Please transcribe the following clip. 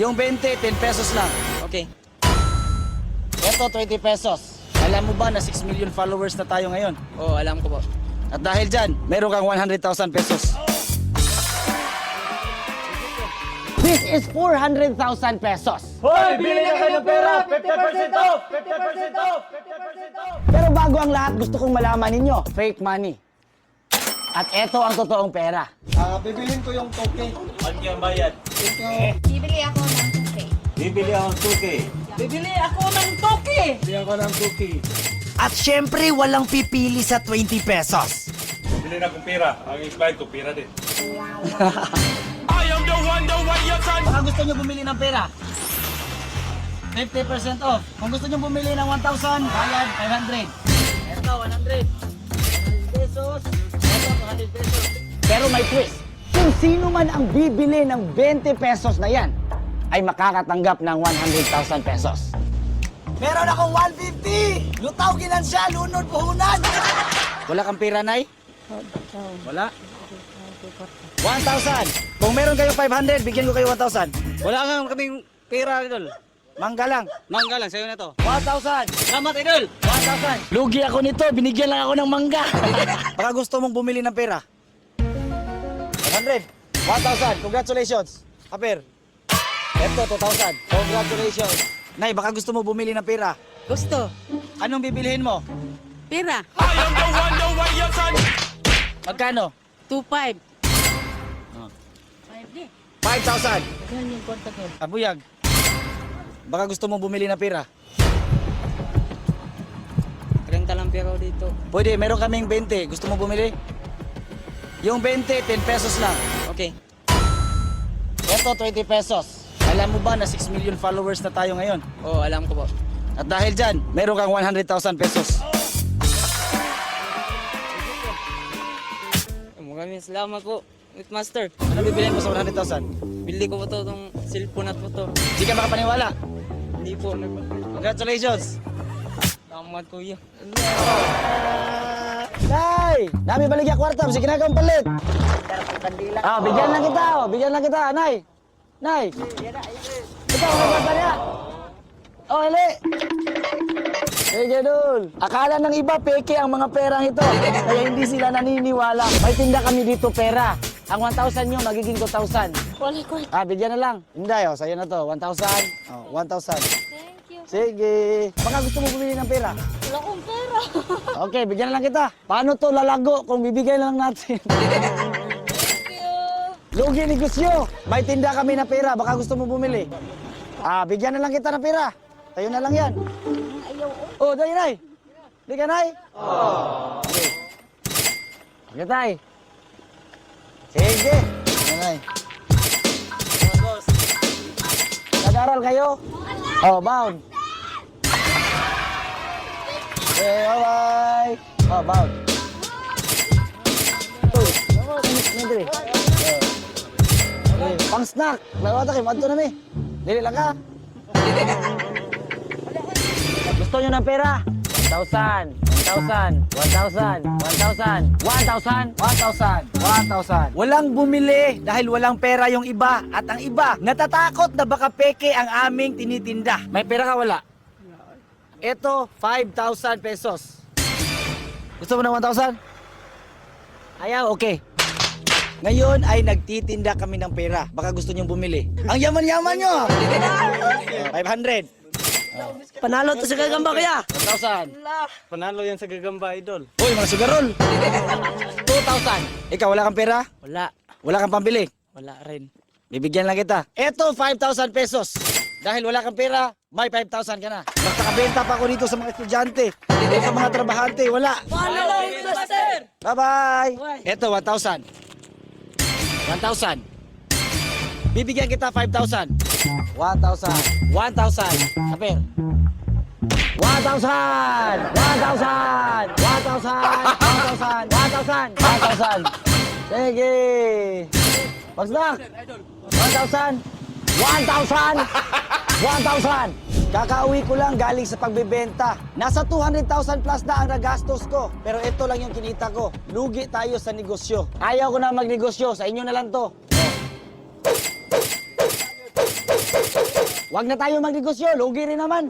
Yung 20, 10 pesos lang. Okay. Ito, 20 pesos. Alam mo ba na 6 million followers na tayo ngayon? Oo, alam ko po. At dahil dyan, meron kang 100,000 pesos. This is 400,000 pesos. Hoy, bili na kayo ng pera! 50% off! 50% off! 50% off! Pero bago ang lahat, gusto kong malaman ninyo, fake money. At eto ang totoong pera. Ah, bibilin ko yung toke. Ano yung bayad? Bibili ako ng toothpaste. Bibili ako ng 2K. Bibili ako ng toki! Bili ko ng toke. At syempre, walang pipili sa 20 pesos. Bili na akong pera. Ang expired ko, pera din. Baka gusto nyo bumili ng pera. 50% off. Kung gusto nyo bumili ng 1,000, bayad 500. Ito, 100. 100 pesos. Ito, 200 pesos. Pero may twist. Kung sino man ang bibili ng 20 pesos na yan, ay makakatanggap ng 100,000 pesos. Meron akong 150! Lutaw ginansya, lunod puhunan! Wala kang pera, Nay? Wala. 1,000. Kung meron kayong 500, bigyan ko kayo 1,000. Wala nga kaming pera, idol. Mangga lang. Mangga lang, sa'yo na to. 1,000. Salamat, idol! 1,000. Lugi ako nito, binigyan lang ako ng mangga. Baka gusto mong bumili ng pera. 100. 1,000. Congratulations. Kaper. Ito, 2,000. Congratulations. Nay, baka gusto mo bumili ng pera. Gusto. Anong bibilihin mo? Pera. Magkano? 2.5. 5,000. Abuyag. Baka gusto mo bumili ng pera. 30 lang pera ko dito. Pwede, meron kaming 20. Gusto mo bumili? Yung 20, 10 pesos lang. Okay. Ito, 20 pesos. Alam mo ba na 6 million followers na tayo ngayon? Oo, alam ko po. At dahil dyan, meron kang 100,000 pesos. Maraming salamat po, Master. Ano bibilihin mo sa 100,000? Bili ko po to itong cellphone at po to. Hindi ka makapaniwala. Hindi po. Congratulations! Salamat, kuya. Nay! Nami baligya kwarta, sige na kang palit. Ah, bigyan lang kita, oh. bigyan lang kita, Nay. Nay. Ito, kwarta niya. Oh, hali. Sige, Dul. Akala ng iba, peke ang mga perang ito. Kaya hindi sila naniniwala. May tinda kami dito pera. Ang 1,000 nyo, magiging 2,000. Wala ko. Ah, bigyan na lang. Hindi, oh, sa'yo na to. 1,000. Oh, 1,000. Thank you. Sige. Baka gusto mo bumili ng pera. Wala akong pera. Okay, bigyan na lang kita. Paano to lalago kung bibigay na lang natin? Thank you. Lugi negosyo. May tinda kami na pera. Baka gusto mo bumili. Ah, bigyan na lang kita ng pera. Tayo na lang yan. Ayaw. Oh, dali, Nay. Di ka, Nay? Oo. Okay. Okay, Tay. Sige. Sige, Nay. Nag-aral kayo? Oh, bound. Okay, bye-bye. Oh, bound. Oh, ano, Nandri. Okay, pang snack. Lawata kayo, madto na mi. Dili lang ka. Gusto nyo ng pera? 1,000, 1,000, 1,000, 1,000, 1,000, 1,000, 1,000. Walang bumili dahil walang pera yung iba. At ang iba, natatakot na baka peke ang aming tinitinda. May pera ka wala? Ito, 5,000 pesos. Gusto mo ng 1,000? Ayaw, okay. Ngayon ay nagtitinda kami ng pera. Baka gusto niyong bumili. Ang yaman-yaman nyo! 500. Panalo to sa gagamba kaya. 1,000. Panalo yan sa gagamba, idol. Uy, mga sugarol. 2,000. Ikaw, wala kang pera? Wala. Wala kang pambili? Wala rin. Bibigyan lang kita. Eto, 5,000 pesos. Dahil wala kang pera, may 5,000 ka na. Basta kabenta pa ako dito sa mga estudyante. Dito sa mga trabahante, wala. Panalo, Master! Bye-bye. Eto, 1,000. 1,000. Bibigyan kita 5,000. 1,000. 1,000. Kapir. 1,000! 1,000! 1,000! 1,000! 1,000! 1,000! Sige! Pagsnak! 1,000! 1,000! 1,000! Kakauwi ko lang galing sa pagbebenta. Nasa 200,000 plus na ang nagastos ko. Pero ito lang yung kinita ko. Lugi tayo sa negosyo. Ayaw ko na magnegosyo. Sa inyo na lang to. Huwag na tayo magnegosyo, lugi rin naman.